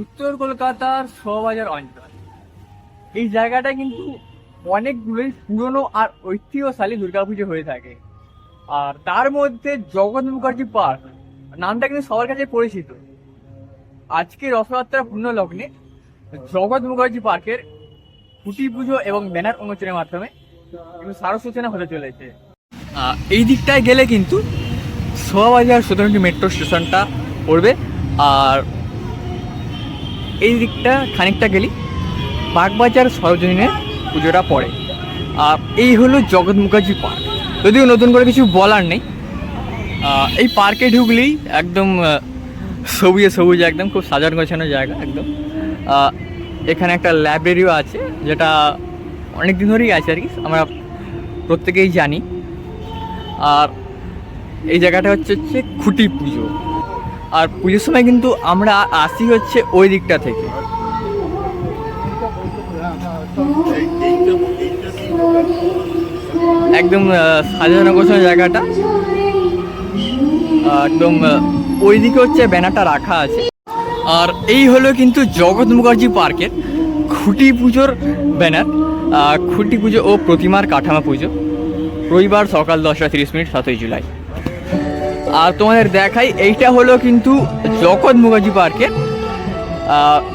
উত্তর কলকাতার শোভাবাজার অঞ্চল। এই জায়গাটা কিন্তু অনেকগুলোই পুরনো আর ঐতিহ্যশালী দুর্গাপুজো হয়ে থাকে। আর তার মধ্যে জগৎ মুখার্জি পার্ক। নামটা কিন্তু সবার কাছে পরিচিত। আজকে রথযাত্রা পূর্ণ লগ্নে জগৎ মুখার্জি পার্কের খুঁটি পুজো এবং ব্যানার উন্মোচনের মাধ্যমে কিন্তু সারস সূচনা হতে চলেছে। এই দিকটায় গেলে কিন্তু শোভাবাজার সুতরাং মেট্রো স্টেশনটা পড়বে। আর এই দিকটা খানিকটা গেলি বাগবাজার সরোজনীনের পুজোটা পড়ে। আর এই হলো জগৎ মুখার্জি পার্ক। যদিও নতুন করে কিছু বলার নেই। এই পার্কে ঢুকলেই একদম সবুজে সবুজ একদম খুব সাজানো গোছানো জায়গা, একদম। এখানে একটা লাইব্রেরিও আছে, যেটা অনেক দিন ধরেই আছে আর কি, আমরা প্রত্যেকেই জানি। আর এই জায়গাটা হচ্ছে হচ্ছে খুঁটি পুজো। আর পুজোর সময় কিন্তু আমরা আসি হচ্ছে ওই দিকটা থেকে। একদম সাজানো গোছানো জায়গাটা। একদম আহ, ওই দিকে হচ্ছে ব্যানারটা রাখা আছে। আর এই হলো কিন্তু জগৎ মুখার্জি পার্কের খুঁটি পুজোর ব্যানার। খুঁটি পুজো ও প্রতিমার কাঠামো পুজো। রবিবার সকাল দশটা তিরিশ মিনিট সাতই জুলাই। আর তোমাদের দেখাই এইটা হলো কিন্তু জগৎ মুখার্জি পার্কের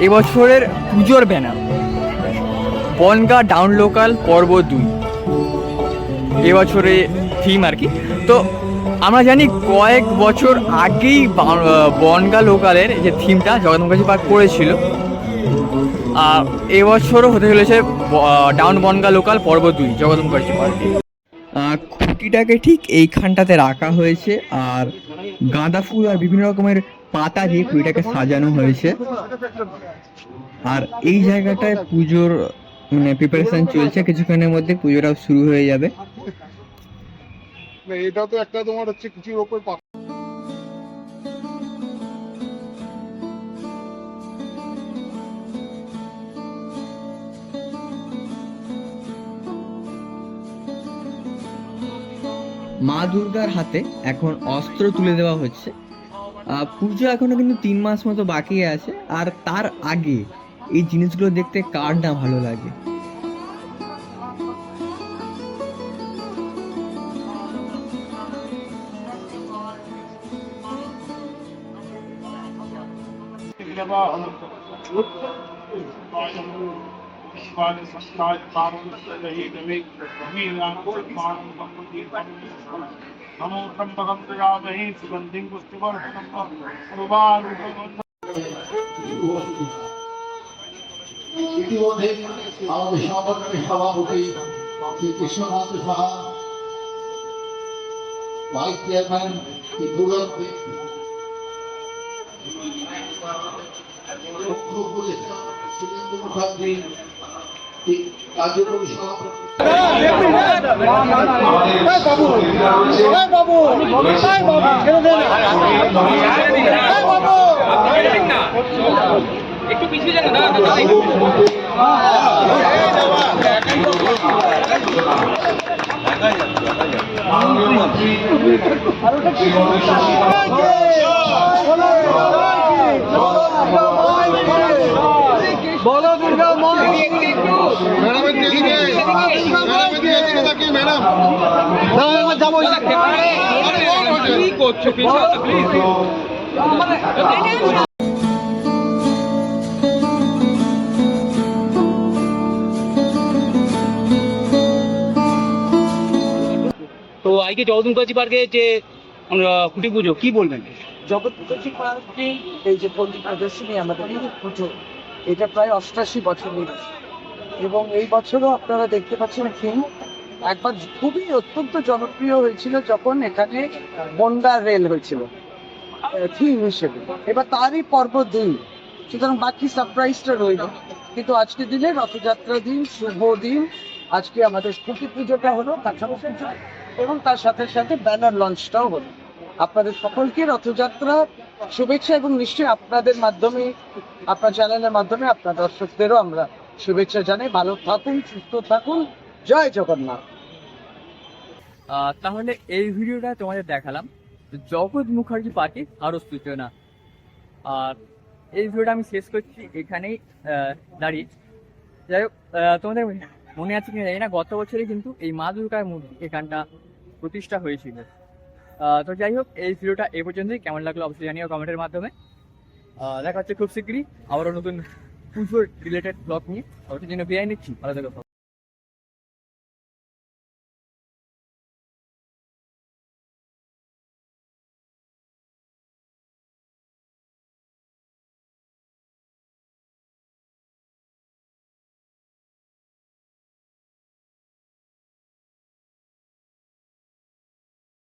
এবছরের পুজোর ব্যানার। বনগা ডাউন লোকাল পর্ব দুই। এবছরে থিম আর কি। তো আমরা জানি কয়েক বছর আগেই বনগা লোকালের যে থিমটা জগৎ মুখার্জি পার্ক করেছিল আর এবছরও হতে চলেছে ডাউন বনগা লোকাল পর্ব দুই জগৎ মুখার্জি পার্কে। খুঁটিটাকে ঠিক এইখানটাতে রাখা হয়েছে, আর গাঁদা ফুল আর বিভিন্ন রকমের পাতা দিয়ে খুঁটিটাকে সাজানো হয়েছে। আর এই জায়গাটায় পুজোর মানে প্রিপারেশন চলছে, কিছুক্ষণের মধ্যে পুজোটাও শুরু হয়ে যাবে। এটা তো একটা তোমার হচ্ছে কিছুর ওপর মা দুর্গার হাতে এখন অস্ত্র তুলে দেওয়া হচ্ছে। পুজো এখনও কিন্তু তিন মাস মতো বাকি আছে, আর তার আগে এই জিনিসগুলো দেখতে কার না ভালো লাগে? नमो त्र्यंबकम प्रजामहे सुगंधिं पुष्टिवर्धनम इतिवोधे आवश्यापन्नमिष्टवाहुति श्रीकृष्णनाथ स्वाहा वाइस चेयरमैन की दुर्गम ভাইস চেয়ারম্যান ইন্দুরাম মুখ্য উপদেষ্টা সুরেন্দ্র মুখার্জি ম্যাডাম কি করছ প্লিজ তো আজকে জগদম্বাজি পার্কে যে খুঁটি পুজো কি বলবেন? জগৎপতি পার্কে এই যে পল্লী প্রদর্শনী আমাদের পুজো এটা প্রায় অষ্টাশি বছর নিয়েছে এবং এই বছরও আপনারা দেখতে পাচ্ছেন থিম একবার খুবই অত্যন্ত জনপ্রিয় হয়েছিল যখন এখানে বন্ডা রেল হয়েছিল থিম হিসেবে। এবার তারই পর্ব দুই সুতরাং বাকি সারপ্রাইজটা রইল। কিন্তু আজকে দিনে রথযাত্রা দিন, শুভ দিন। আজকে আমাদের খুঁটি পুজোটা হলো কাছাকাছি পুজো এবং তার সাথে সাথে ব্যানার লঞ্চটাও হলো। আপনাদের সকলকে রথযাত্রা শুভেচ্ছা এবং নিশ্চয়ই আপনাদের মাধ্যমে, আপনার চ্যানেলের মাধ্যমে, আপনার দর্শকদেরও আমরা শুভেচ্ছা জানাই। ভালো থাকুন, সুস্থ থাকুন। জয় জগন্নাথ। তাহলে এই ভিডিওটা তোমাদের দেখালাম জগৎ মুখার্জি পার্কে আরও সূচনা। আর এই ভিডিওটা আমি শেষ করছি এখানেই দাঁড়িয়ে। যাই হোক তোমাদের মনে আছে কি জানি না, গত বছরে কিন্তু এই মা দুর্গার এখানটা প্রতিষ্ঠা হয়েছিল। তো যাই হোক, এই ভিডিওটা এই পর্যন্তই। কেমন লাগল অবশ্যই জানিও কমেন্টের মাধ্যমে। দেখা হচ্ছে খুব শীঘ্রই আবারও নতুন পুজোর রিলেটেড ব্লগ নিয়ে। অবশ্যই জন্য বিয়াই নিচ্ছি। ভালো থেকো।